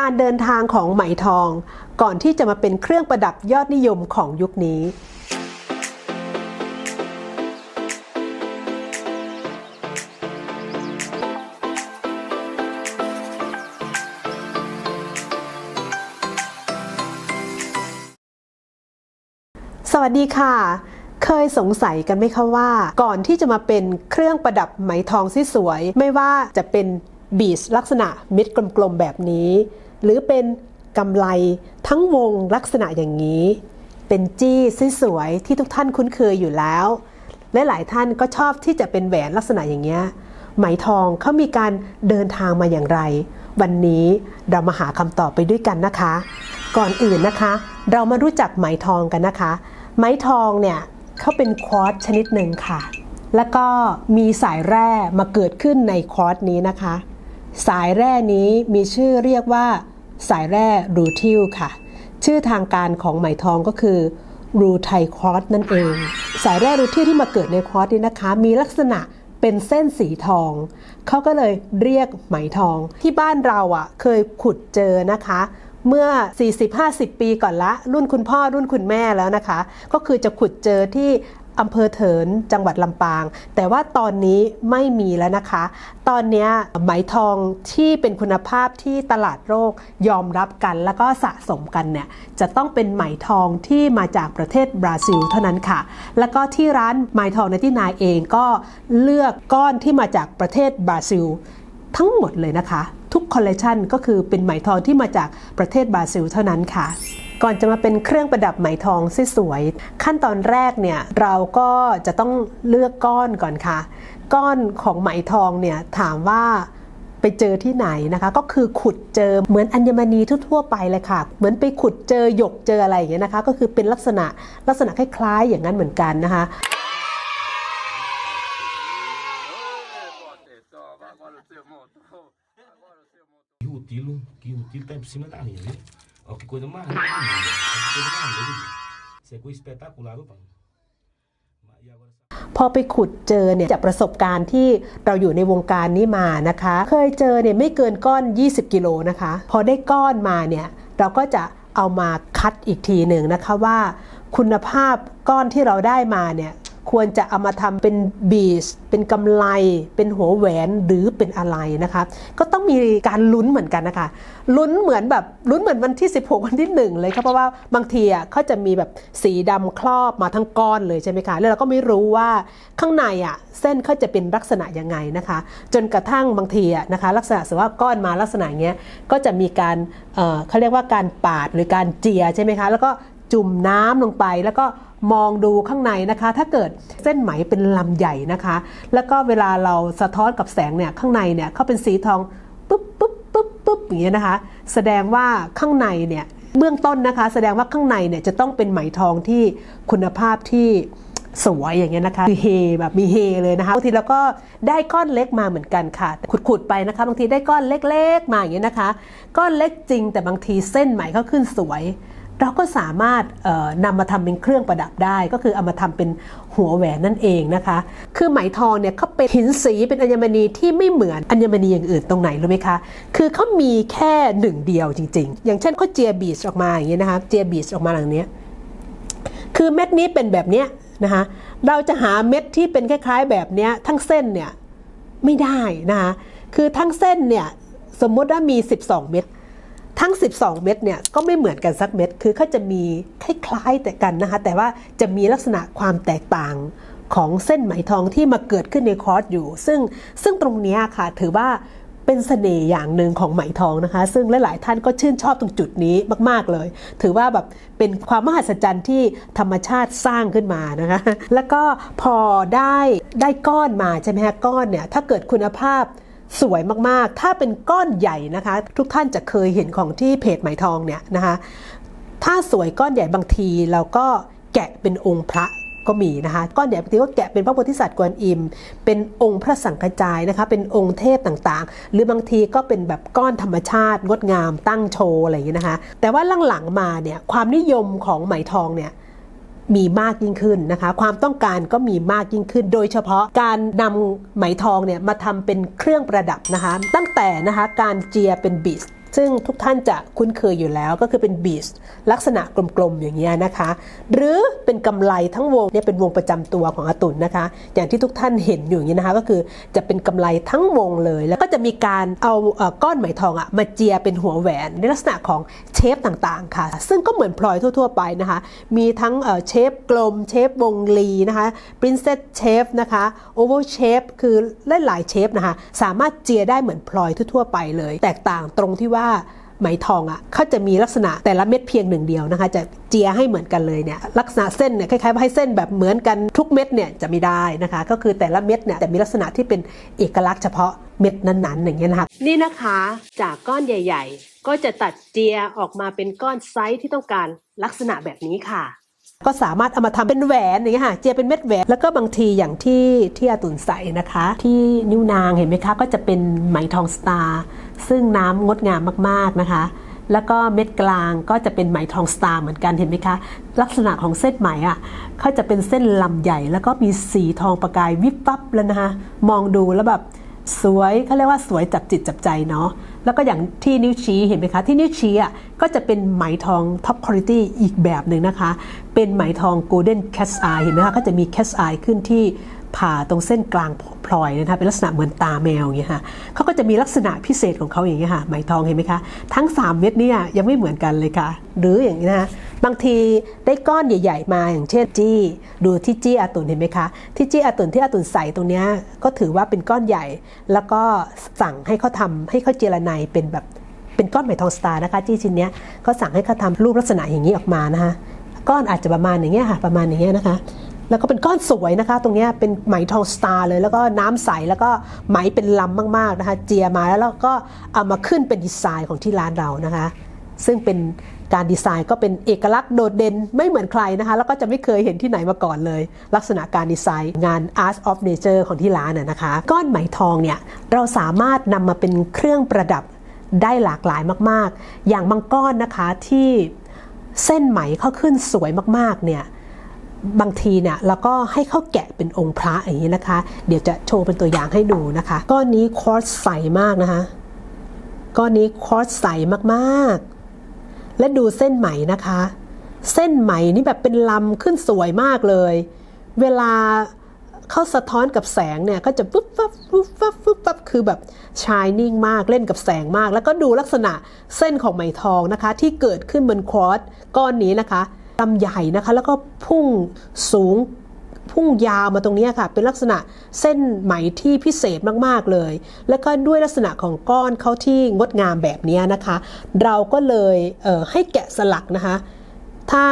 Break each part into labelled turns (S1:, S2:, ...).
S1: การเดินทางของไหมทอง ก่อนที่จะมาเป็นเครื่องประดับยอดนิยมของยุคนี้สวัสดีค่ะ เคยสงสัยกันไหมคะว่า ก่อนที่จะมาเป็นเครื่องประดับไหมทองที่สวย ไม่ว่าจะเป็น บีชลักษณะเม็ดกลมๆแบบนี้ หรือเป็นกำไลทั้งวงลักษณะอย่างนี้ เป็นจี้สวยๆที่ทุกท่านคุ้นเคยอยู่แล้ว และหลายท่านก็ชอบที่จะเป็นแหวนลักษณะอย่างเงี้ยไหมทองเขามีการเดินทางมาอย่างไร วันนี้เรามาหาคำตอบไปด้วยกันนะคะ ก่อนอื่นนะคะ เรามารู้จักไหมทองกันนะคะ ไหมทองเนี่ยเขาเป็นควอตชนิดหนึ่งค่ะ แล้วก็มีสายแร่มาเกิดขึ้นในควอตนี้นะคะ สายแร่นี้มีชื่อเรียกว่า สายแร่รูทิลค่ะ ชื่อทางการของไหมทองก็คือรูไทคอร์สนั่นเอง สายแร่รูทิลที่มาเกิดในคอร์สนี้นะคะ มีลักษณะเป็นเส้นสีทอง เขาก็เลยเรียกไหมทอง ที่บ้านเราอะเคยขุดเจอนะคะ เมื่อ 40-50 ปีก่อนละ รุ่นคุณพ่อรุ่นคุณแม่แล้วนะคะ ก็คือจะขุดเจอที่ อำเภอเถินจังหวัดลำปาง แต่ว่าตอนนี้ไม่มีแล้วนะคะ ตอนนี้ไหมทองที่เป็นคุณภาพที่ตลาดโลกยอมรับกันแล้วก็สะสมกันเนี่ยจะต้องเป็นไหมทองที่มาจากประเทศบราซิลเท่านั้นค่ะ แล้วก็ที่ร้านไหมทองในที่นายเองก็เลือกก้อนที่มาจากประเทศบราซิลทั้งหมดเลยนะคะ ทุกคอลเลกชันก็คือเป็นไหมทองที่มาจากประเทศบราซิลเท่านั้นค่ะ ก่อนจะมาเป็นเครื่องประดับไหมทองสวยๆขั้นตอนแรกเนี่ยเราก็จะต้องเลือกก้อนก่อนค่ะ ก้อนของไหมทองเนี่ยถามว่าไปเจอที่ไหนนะคะ ก็คือขุดเจอเหมือนอัญมณีทั่วๆไปเลยค่ะ เหมือนไปขุดเจอหยกเจออะไรอย่างเงี้ยนะคะ ก็คือเป็นลักษณะลักษณะคล้ายๆ อย่างนั้นเหมือนกันนะคะ
S2: Olha que coisa mais linda, que coisa mais linda. Isso é coisa espetacular, viu, pai.
S1: พอไปขุดเจอเนี่ยจากประสบการณ์ที่เราอยู่ในวงการนี้มานะคะ เคยเจอเนี่ยไม่เกินก้อน 20 กิโลนะคะ พอได้ก้อนมาเนี่ยเราก็จะเอามาคัดอีกทีหนึ่งนะคะว่า คุณภาพก้อนที่เราได้มาเนี่ย ควรจะเอามาทำเป็นบีชเป็นกำไล เป็นหัวแหวนหรือเป็นอะไรนะคะ ก็ต้องมีการลุ้นเหมือนกันนะคะ ลุ้นเหมือนแบบลุ้นเหมือนวันที่ 16 วันที่ 1 เลยครับเพราะว่าบางทีอะเขาจะมีแบบสีดำครอบมาทั้งก้อนเลยใช่ไหมคะ แล้วเราก็ไม่รู้ว่าข้างในอะเส้นเขาจะเป็นลักษณะยังไงนะคะ จนกระทั่งบางทีอะนะคะลักษณะสมมติว่าก้อนมาลักษณะเงี้ยก็จะมีการเเขาเรียกว่าการปาดหรือการเจียใช่ไหมคะ แล้วก็ จุ่มน้ำลงไปแล้วก็มองดูข้างในนะคะ ถ้าเกิดเส้นไหมเป็นลำใหญ่นะคะ แล้วก็เวลาเราสะท้อนกับแสงเนี่ยข้างในเนี่ยเขาเป็นสีทองปุ๊บปุ๊บปุ๊บปุ๊บอย่างเงี้ยนะคะ แสดงว่าข้างในเนี่ยเบื้องต้นนะคะ แสดงว่าข้างในเนี่ยจะต้องเป็นไหมทองที่คุณภาพที่สวยอย่างเงี้ยนะคะคือเฮแบบมีเฮเลยนะคะบางทีเราก็ได้ก้อนเล็กมาเหมือนกันค่ะ ขุดๆไปนะคะ บางทีได้ก้อนเล็กๆมาอย่างเงี้ยนะคะ ก้อนเล็กจริงแต่บางทีเส้นไหมเขาขึ้นสวย เราก็สามารถนำมาทำเป็นเครื่องประดับได้ ก็คือเอามาทำเป็นหัวแหวนนั่นเองนะคะ คือไหมทองเนี่ยเขาเป็นหินสีเป็นอัญมณีที่ไม่เหมือนอัญมณีอย่างอื่นตรงไหนรู้ไหมคะ คือเขามีแค่หนึ่งเดียวจริง ๆ อย่างเช่นเขาเจียบีชออกมาอย่างนี้นะคะเจียบีชออกมาอย่างเนี้ยคือเม็ดนี้เป็นแบบเนี้ยนะคะเราจะหาเม็ดที่เป็นคล้าย ๆ แบบเนี้ยทั้งเส้นเนี่ยไม่ได้นะคะคือทั้งเส้นเนี่ยสมมติว่ามี 12 เม็ด ทั้ง 12 เม็ดเนี่ยก็ไม่เหมือนกันสักเม็ดคือเขาจะมีคล้ายๆแต่กันนะคะแต่ว่าจะมีลักษณะความแตกต่างของเส้นไหมทองที่มาเกิดขึ้นในคอร์สอยู่ ซึ่งซึ่งตรงนี้ค่ะถือว่าเป็นเสน่ห์อย่างหนึ่งของไหมทองนะคะ ซึ่งหลาย ๆ ท่านก็ชื่นชอบตรงจุดนี้มาก ๆ เลย ถือว่าแบบเป็นความมหัศจรรย์ที่ธรรมชาติสร้างขึ้นมานะคะ แล้วก็พอได้ได้ก้อนมาใช่ไหมคะก้อนเนี่ยถ้าเกิดคุณภาพ สวยมากๆ ถ้าเป็นก้อนใหญ่นะคะ ทุกท่านจะเคยเห็นของที่เพจไหมทองเนี่ยนะคะถ้าสวยก้อนใหญ่บางทีเราก็แกะเป็นองค์พระก็มีนะคะก้อนใหญ่บางทีก็แกะเป็นพระโพธิสัตว์กวนอิม เป็นองค์พระสังฆจายนะคะ เป็นองค์เทพต่างๆ หรือบางทีก็เป็นแบบก้อนธรรมชาติ งดงามตั้งโชว์อะไรอย่างนี้นะคะ แต่ว่าหลังๆมาเนี่ยความนิยมของไหมทองเนี่ย มีมากยิ่งขึ้นนะคะ ความต้องการก็มีมากยิ่งขึ้น โดยเฉพาะการนำไหมทองเนี่ยมาทำเป็นเครื่องประดับนะคะ ตั้งแต่นะคะการเจียเป็นบิส ซึ่งทุกท่านจะคุ้นเคยอยู่แล้วก็คือเป็นบีสลักษณะกลมๆอย่างเงี้ยนะคะ หรือเป็นกำไลทั้งวงเนี่ยเป็นวงประจำตัวของอาตุนนะคะ อย่างที่ทุกท่านเห็นอยู่อย่างนี้นะคะก็คือจะเป็นกำไลทั้งวงเลย แล้วก็จะมีการเอาเอ่อก้อนไหมทองอะมาเจียเป็นหัวแหวนในลักษณะของเชฟต่างๆค่ะ ซึ่งก็เหมือนพลอยทั่ว ๆ ไปนะคะ มีทั้งเออเชฟกลมเชฟวงรีนะคะ princess shape นะคะ oval shape คือหลายๆเชฟนะคะสามารถเจียได้เหมือนพลอยทั่วๆไปเลย แตกต่างตรงที่ว่าไหมทองอะเขาจะมีลักษณะแต่ละเม็ดเพียงหนึ่งเดียวนะคะ จะเจียให้เหมือนกันเลยเนี่ยลักษณะเส้นเนี่ยคล้ายๆว่าให้เส้นแบบเหมือนกันทุกเม็ดเนี่ยจะไม่ได้นะคะ ก็คือแต่ละเม็ดเนี่ยแต่มีลักษณะที่เป็นเอกลักษณ์เฉพาะเม็ดนั้นๆอย่างเงี้ยนะคะนี่นะคะจากก้อนใหญ่ ๆ ก็จะตัดเจียออกมาเป็นก้อนไซส์ที่ต้องการลักษณะแบบนี้ค่ะ ก็สามารถเอามาทำเป็นแหวนอย่างเงี้ยค่ะเจียเป็นเม็ดแหวน แล้วก็บางทีอย่างที่ที่อาตุนใส่นะคะ ที่นิ้วนางเห็นไหมคะ ก็จะเป็นไหมทองสตาร์ซึ่งน้ำงดงามมากๆนะคะ แล้วก็เม็ดกลางก็จะเป็นไหมทองสตาร์เหมือนกันเห็นไหมคะ ลักษณะของเส้นไหมอะเขาจะเป็นเส้นลำใหญ่ แล้วก็มีสีทองประกายวิบวับแล้วนะคะ มองดูแล้วแบบสวยเขาเรียกว่าสวยจับจิตจับใจเนาะ แล้วก็อย่างที่นิ้วชี้เห็นไหมคะ ที่นิ้วชี้อะก็จะเป็นไหมทองท็อปคุณภาพอีกแบบหนึ่งนะคะ เป็นไหมทองโกลเด้นแคสไอเห็นไหมคะก็จะมีแคสไอขึ้นที่ผ่าตรงเส้นกลางพลอยนะคะเป็นลักษณะเหมือนตาแมวอย่างเงี้ยค่ะเขาก็จะมีลักษณะพิเศษของเขาอย่างเงี้ยค่ะไหมทองเห็นไหมคะ ทั้ง 3 เม็ดเนี่ยยังไม่เหมือนกันเลยค่ะ หรืออย่างนี้นะคะ บางทีได้ก้อนใหญ่ ๆ มาอย่างเช่นจี้ดูที่จี้อาตุนเห็นไหมคะ ที่จี้อาตุนที่อาตุนใส่ตรงนี้ก็ถือว่าเป็นก้อนใหญ่ แล้วก็สั่งให้เขาทำให้เขาเจรไนเป็นแบบเป็นก้อนไหมทองสตาร์นะคะจี้ชิ้นนี้ยเขาสั่งให้เขาทำรูปลักษณะอย่างนี้ออกมานะคะก้อนอาจจะประมาณอย่างเงี้ยค่ะประมาณอย่างเงี้ยนะคะแล้วก็เป็นก้อนสวยนะคะ ตรงนี้เป็นไหมทองสตาร์เลย แล้วก็น้ำใสแล้วก็ไหมเป็นลำมากๆนะคะ เจียมาแล้วเราก็เอามาขึ้นเป็นดีไซน์ของที่ร้านเรานะคะ ซึ่งเป็น การดีไซน์ก็เป็นเอกลักษณ์โดดเด่นไม่เหมือนใครนะคะ แล้วก็จะไม่เคยเห็นที่ไหนมาก่อนเลย ลักษณะการดีไซน์งาน Art of Nature ของที่ร้านน่ะนะคะ ก้อนไหมทองเนี่ยเราสามารถนำมาเป็นเครื่องประดับได้หลากหลายมาก ๆ อย่างบางก้อนนะคะที่เส้นไหมเขาขึ้นสวยมากๆเนี่ยบางทีเนี่ยเราก็ให้เขาแกะเป็นองค์พระอย่างนี้นะคะ เดี๋ยวจะโชว์เป็นตัวอย่างให้ดูนะคะ ก้อนนี้คอร์สใสมากนะคะ ก้อนนี้คอร์สใสมากๆ และดูเส้นไหมนะคะ เส้นไหมนี่แบบเป็นลำขึ้นสวยมากเลย เวลาเข้าสะท้อนกับแสงเนี่ยก็จะปุ๊บปั๊บปุ๊บปั๊บปุ๊บปั๊บคือแบบชายนิ่งมากเล่นกับแสงมาก แล้วก็ดูลักษณะเส้นของไหมทองนะคะ ที่เกิดขึ้นบนควอตก้อนนี้นะคะลำใหญ่นะคะ แล้วก็พุ่งสูง พุ่งยาวมาตรงนี้ค่ะ เป็นลักษณะเส้นไหมที่พิเศษมากๆเลย แล้วก็ด้วยลักษณะของก้อนเขาที่งดงามแบบนี้นะคะ เราก็เลยเให้แกะสลักนะคะ ถ้า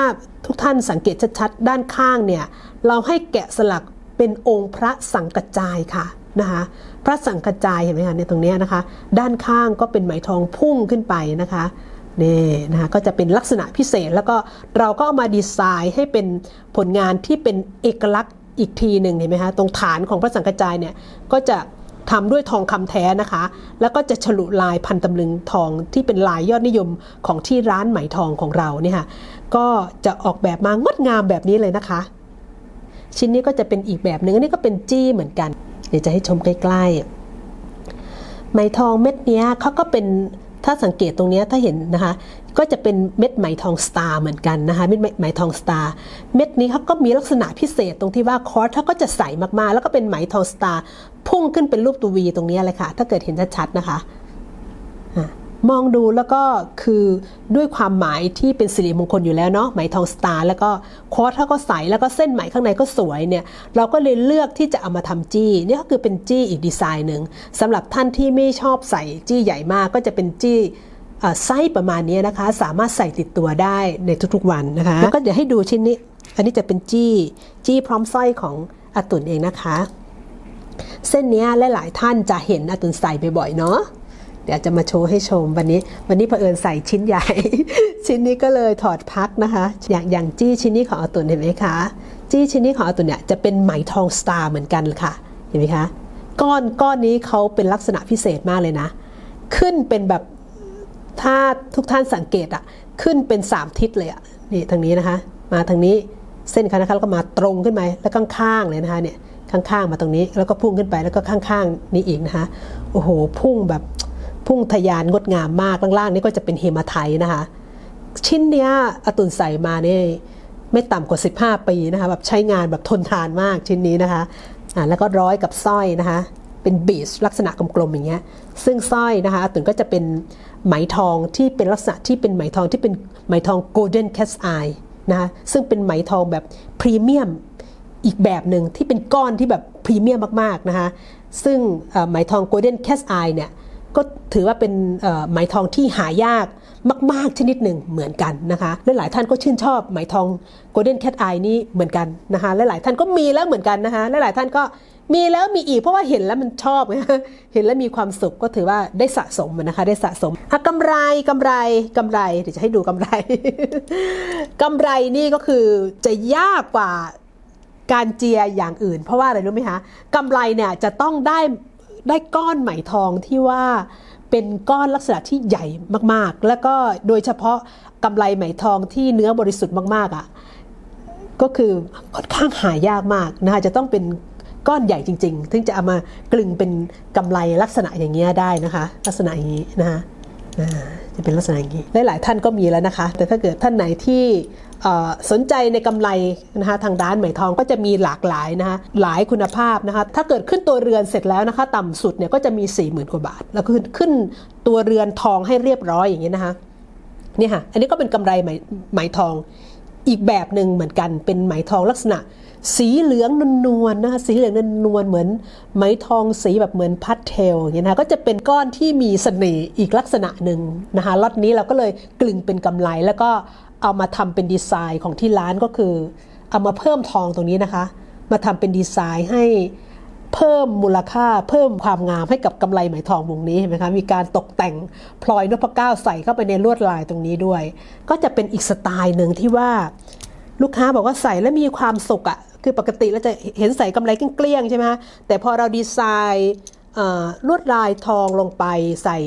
S1: ทุกท่านสังเกตชัดๆด้านข้างเนี่ย เราให้แกะสลักเป็นองค์พระสังกัจจายค่ะนะคะพระสังกัจจายเห็นไหมคะในตรงนี้นะคะ ด้านข้างก็เป็นไหมทองพุ่งขึ้นไปนะคะ นี่นะคะก็จะเป็นลักษณะพิเศษแล้วก็เราก็เอามาดีไซน์ให้เป็นผลงานที่เป็นเอกลักษณ์อีกทีหนึ่งเห็นไหมคะตรงฐานของพระสังกัจจายเนี่ยก็จะทำด้วยทองคำแท้นะคะ แล้วก็จะฉลุลายพันตำลึงทองที่เป็นลายยอดนิยมของที่ร้านไหมทองของเราเนี่ยค่ะก็จะออกแบบมางดงามแบบนี้เลยนะคะ ชิ้นนี้ก็จะเป็นอีกแบบหนึ่งอันนี้ก็เป็นจี้เหมือนกัน เดี๋ยวจะให้ชมใกล้ๆไหมทองเม็ดเนี้ยเขาก็เป็น ถ้าสังเกตตรงนี้ถ้าเห็นนะคะ ก็จะเป็นเม็ดไหมทองสตาร์เหมือนกันนะคะ เม็ดไหมทองสตาร์ เม็ดนี้เขาก็มีลักษณะพิเศษตรงที่ว่าคอร์สเขาก็จะใสมากๆ แล้วก็เป็นไหมทองสตาร์พุ่งขึ้นเป็นรูปตัววีตรงนี้เลยค่ะ ถ้าเกิดเห็นชัดๆนะคะะ มองดูแล้วก็คือด้วยความหมายที่เป็นสิริมงคลอยู่แล้วเนาะไหมทองสตาร์แล้วก็คอร์สเขาก็ใสแล้วก็เส้นไหมข้างในก็สวยเนี่ยเราก็เลยเลือกที่จะเอามาทำจี้นี่ก็คือเป็นจี้อีกดีไซน์หนึ่งสำหรับท่านที่ไม่ชอบใส่จี้ใหญ่มากก็จะเป็นจี้เอ่อไส้ประมาณนี้นะคะ สามารถใส่ติดตัวได้ในทุกๆวันนะคะแล้วก็เดี๋ยวให้ดูชิ้นนี้ อันนี้จะเป็นจี้จี้พร้อมสร้อยของอาตุนเองนะคะ เส้นนี้หลายๆท่านจะเห็นอาตุนใส่บ่อยๆเนาะ เดี๋ยวจะมาโชว์ให้ชมวันนี้ วันนี้เผอิญใส่ชิ้นใหญ่ ชิ้นนี้ก็เลยถอดพักนะคะ อย่างอย่างจี้ชิ้นนี้ของอาตุนเห็นไหมคะ จี้ชิ้นนี้ของอาตุนเนี่ยจะเป็นไหมทองสตาร์เหมือนกันค่ะเห็นไหมคะก้อนก้อนนี้เขาเป็นลักษณะพิเศษมากเลยนะ ขึ้นเป็นแบบถ้าทุกท่านสังเกตอะขึ้นเป็น 3 ทิศเลยอะนี่ทางนี้นะคะ มาทางนี้เส้นเขานะคะแล้วก็มาตรงขึ้นมาแล้วข้างๆเลยนะคะเนี่ยข้างๆมาตรงนี้แล้วก็พุ่งขึ้นไปแล้วก็ข้างๆนี้อีกนะคะโอ้โหพุ่งแบบ พุ่งทะยานงดงามมากล่างๆนี่ก็จะเป็นเฮมาไทนะคะ ชิ้นเนี้ยอตุนใส่มาเนี่ยไม่ต่ำกว่า 15 ปีนะคะแบบใช้งานแบบทนทานมากชิ้นนี้นะคะอ่าแล้วก็ร้อยกับสร้อยนะคะ เป็นบีชลักษณะกลมๆอย่างเงี้ยซึ่งสร้อยนะคะอตุนก็จะเป็นไหมทองที่เป็นลักษณะที่เป็นไหมทองที่เป็นไหมทอง golden cat's eye นะคะซึ่งเป็นไหมทองแบบพรีเมียมอีกแบบหนึ่งที่เป็นก้อนที่แบบพรีเมียมมากๆนะคะซึ่งอ่อไหมทอง Golden Cat's Eye เนี่ย ก็ถือว่าเป็นไหมทองที่หายากมาก ๆ ชนิดหนึ่งเหมือนกันนะคะและหลายท่านก็ชื่นชอบไหมทอง Golden Cat Eye นี้เหมือนกันนะคะและหลายท่านก็มีแล้วเหมือนกันนะคะและหลายท่านก็มีแล้วมีอีกเพราะว่าเห็นแล้วมันชอบ เห็นแล้วมีความสุขก็ถือว่าได้สะสมนะคะได้สะสมอะกำไรกำไรกำไรเดี๋ยวจะให้ดูกำไรกำไรนี่ก็คือจะยากกว่าการเจียอย่างอื่น เพราะว่าอะไรรู้ไหมคะกำไรเนี่ยจะต้องได้ ได้ก้อนไหมทองที่ว่าเป็นก้อนลักษณะที่ใหญ่มากๆ แล้วก็โดยเฉพาะกำไรไหมทองที่เนื้อบริสุทธิ์มากๆอะก็คือค่อนข้างหายากมากนะคะจะต้องเป็นก้อนใหญ่จริงๆถึงจะเอามากลึงเป็นกำไรลักษณะอย่างเงี้ยได้นะคะ ลักษณะอย่างนี้นะคะจะเป็นลักษณะอย่างนี้หลายๆท่านก็มีแล้วนะคะ แต่ถ้าเกิดท่านไหนที่ สนใจในกำไรนะคะทางด้านไหมทองก็จะมีหลากหลายนะคะหลายคุณภาพนะคะถ้าเกิดขึ้นตัวเรือนเสร็จแล้วนะคะต่ำสุดเนี่ยก็จะมี 4 0,000 กว่าบาท แล้วก็ขึ้นตัวเรือนทองให้เรียบร้อยอย่างนี้นะคะนี่ค่ะอันนี้ก็เป็นกำไรไหมไหมทองอีกแบบหนึ่งเหมือนกันเป็นไหมทองลักษณะ สีเหลืองนวลๆนะคะสีเหลืองนวลๆเหมือนไหมทองสีแบบเหมือนพัดเทลอย่างเงี้ยนะคะก็จะเป็นก้อนที่มีเสน่ห์อีกลักษณะหนึ่งนะคะล็อตนี้เราก็เลยกลึงเป็นกำไรแล้วก็ เอามาทำเป็นดีไซน์ของที่ร้านก็คือ เอามาเพิ่มทองตรงนี้นะคะ มาทำเป็นดีไซน์ให้เพิ่มมูลค่าเพิ่มความงามให้กับกำไรไหมทองวงนี้เห็นไหมคะมีการตกแต่งพลอยนพเก้าใส่เข้าไปในลวดลายตรงนี้ด้วย ก็จะเป็นอีกสไตล์หนึ่งที่ว่า ลูกค้าบอกว่าใส่แล้วมีความสุขอะ่ะคือปกติเราจะเห็นใส่กำไรเกลี้ยงใช่ไหมแต่พอเราดีไซน์ลวดลายทองลงไปใส่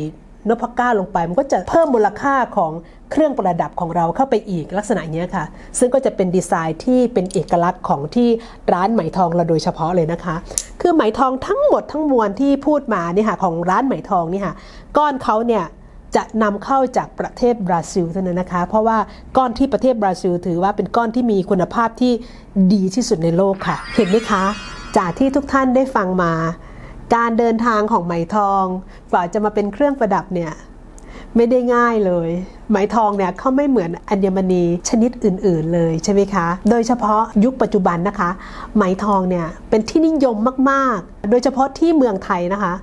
S1: นพเก้าลงไป มันก็จะเพิ่มมูลค่าของ เครื่องประดับของเราเข้าไปอีกลักษณะนี้ค่ะ ซึ่งก็จะเป็นดีไซน์ที่เป็นเอกลักษณ์ของที่ร้านไหมทองเราโดยเฉพาะเลยนะคะ คือไหมทองทั้งหมดทั้งมวลที่พูดมานี่ค่ะของร้านไหมทองนี่ค่ะก้อนเขาเนี่ยจะนำเข้าจากประเทศบราซิลเท่านั้นนะคะ เพราะว่าก้อนที่ประเทศบราซิล ถือว่าเป็นก้อนที่มีคุณภาพที่ดีที่สุดในโลกค่ะ เห็นไหมคะ จากที่ทุกท่านได้ฟังมา การเดินทางของไหมทอง กว่าจะมาเป็นเครื่องประดับเนี่ย ไม่ได้ง่ายเลยไหมทองเนี่ยเขาไม่เหมือนอัญมณีชนิดอื่น ๆ เลยใช่ไหมคะ โดยเฉพาะยุคปัจจุบันนะคะ ไหมทองเนี่ยเป็นที่นิยมมากๆ โดยเฉพาะที่เมืองไทยนะคะ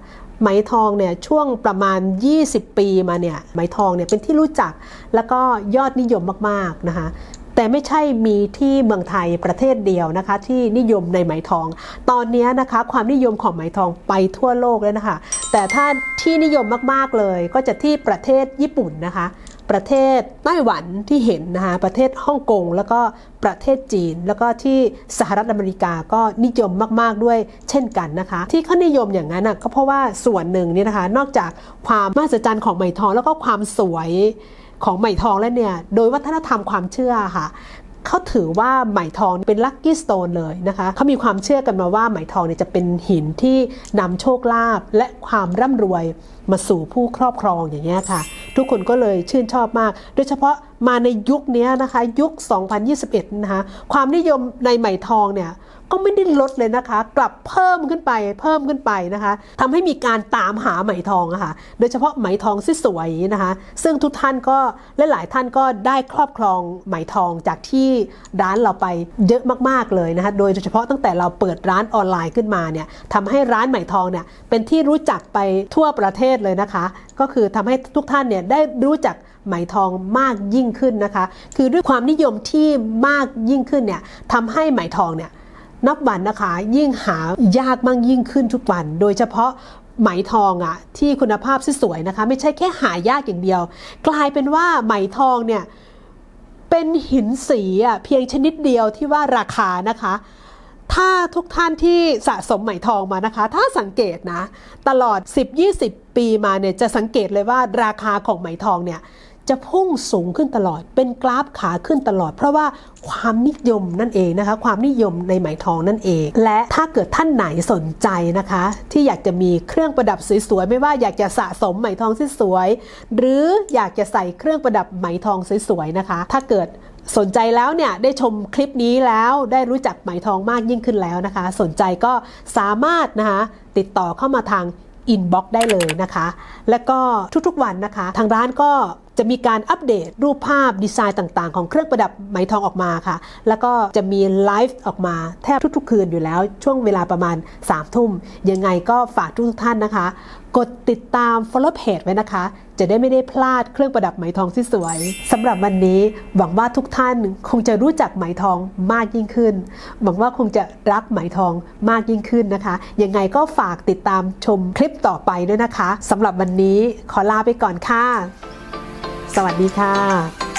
S1: ไหมทองเนี่ยช่วงประมาณ 20 ปีมาเนี่ยไหมทองเนี่ยเป็นที่รู้จักแล้วก็ยอดนิยมมากๆนะคะ แต่ไม่ใช่มีที่เมืองไทยประเทศเดียวนะคะ ที่นิยมในไหมทอง ตอนนี้นะคะ ความนิยมของไหมทองไปทั่วโลกแล้วนะคะ แต่ถ้าที่นิยมมากๆเลย ก็จะที่ประเทศญี่ปุ่นนะคะ ประเทศไต้หวันที่เห็นนะคะประเทศฮ่องกงแล้วก็ประเทศจีน แล้วก็ที่สหรัฐอเมริกาก็นิยมมากๆด้วยเช่นกันนะคะ ที่เขานิยมอย่างนั้นก็เพราะว่าส่วนหนึ่งนี่นะคะ นอกจากความมหัศจรรย์ของไหมทองแล้วก็ความสวย ของไหมทองแล้วเนี่ย โดยวัฒนธรรมความเชื่อค่ะเขาถือว่าไหมทองเป็นลัคกี้สโตนเลยนะคะเขามีความเชื่อกันมาว่าไหมทองเนี่ยจะเป็นหินที่นำโชคลาภและความร่ำรวยมาสู่ผู้ครอบครองอย่างเงี้ยค่ะ ทุกคนก็เลยชื่นชอบมาก โดยเฉพาะมาในยุคนี้นะคะ ยุค 2021 นะคะ ความนิยมในไหมทองเนี่ยก็ไม่ได้ลดเลยนะคะ กลับเพิ่มขึ้นไปเพิ่มขึ้นไปนะคะทำให้มีการตามหาไหมทองะค่ะ โดยเฉพาะไหมทองที่สวยนะคะ ซึ่งทุกท่านก็และหลายท่านก็ได้ครอบครองไหมทองจากที่ร้านเราไปเยอะมากๆเลยนะคะ โดยเฉพาะตั้งแต่เราเปิดร้านออนไลน์ขึ้นมาเนี่ยทำให้ร้านไหมทองเนี่ยเป็นที่รู้จักไปทั่วประเทศเลยนะคะ ก็คือทำให้ทุกท่านเนี่ยได้รู้จักไหมทองมากยิ่งขึ้นนะคะ คือด้วยความนิยมที่มากยิ่งขึ้นเนี่ยทำให้ไหมทองเนี่ยนับวันนะคะยิ่งหายากมากยิ่งขึ้นทุกวัน โดยเฉพาะไหมทองอะที่คุณภาพสวยๆนะคะ ไม่ใช่แค่หายากอย่างเดียว กลายเป็นว่าไหมทองเนี่ยเป็นหินสีอะเพียงชนิดเดียวที่ว่าราคานะคะ ถ้าทุกท่านที่สะสมไหมทองมานะคะ ถ้าสังเกตนะ ตลอด 10-20 ปีมาเนี่ยจะสังเกตเลยว่าราคาของไหมทองเนี่ยจะพุ่งสูงขึ้นตลอด เป็นกราฟขาขึ้นตลอด เพราะว่าความนิยมนั่นเองนะคะ ความนิยมในไหมทองนั่นเอง และถ้าเกิดท่านไหนสนใจนะคะ ที่อยากจะมีเครื่องประดับสวยๆไม่ว่าอยากจะสะสมไหมทองสวยๆหรืออยากจะใส่เครื่องประดับไหมทองสวยๆนะคะ ถ้าเกิด สนใจแล้วเนี่ยได้ชมคลิปนี้แล้วได้รู้จักไหมทองมากยิ่งขึ้นแล้วนะคะ สนใจก็สามารถนะคะติดต่อเข้ามาทางอินบ็อกได้เลยนะคะ แล้วก็ทุกๆวันนะคะ ทางร้านก็จะมีการอัปเดตรูปภาพดีไซน์ต่างๆ ของเครื่องประดับไหมทองออกมาค่ะ แล้วก็จะมีไลฟ์ออกมาแทบทุกๆ คืนอยู่แล้ว ช่วงเวลาประมาณ3ามทุ่ม ยังไงก็ฝากทุกท่านนะคะ กดติดตาม follow page ไว้นะคะ จะได้ไม่ได้พลาดเครื่องประดับไหมทองที่สวยสำหรับวันนี้หวังว่าทุกท่านคงจะรู้จักไหมทองมากยิ่งขึ้น หวังว่าคงจะรักไหมทองมากยิ่งขึ้นนะคะ ยังไงก็ฝากติดตามชมคลิปต่อไปด้วยนะคะสำหรับวันนี้ขอลาไปก่อนค่ะ สวัสดีค่ะ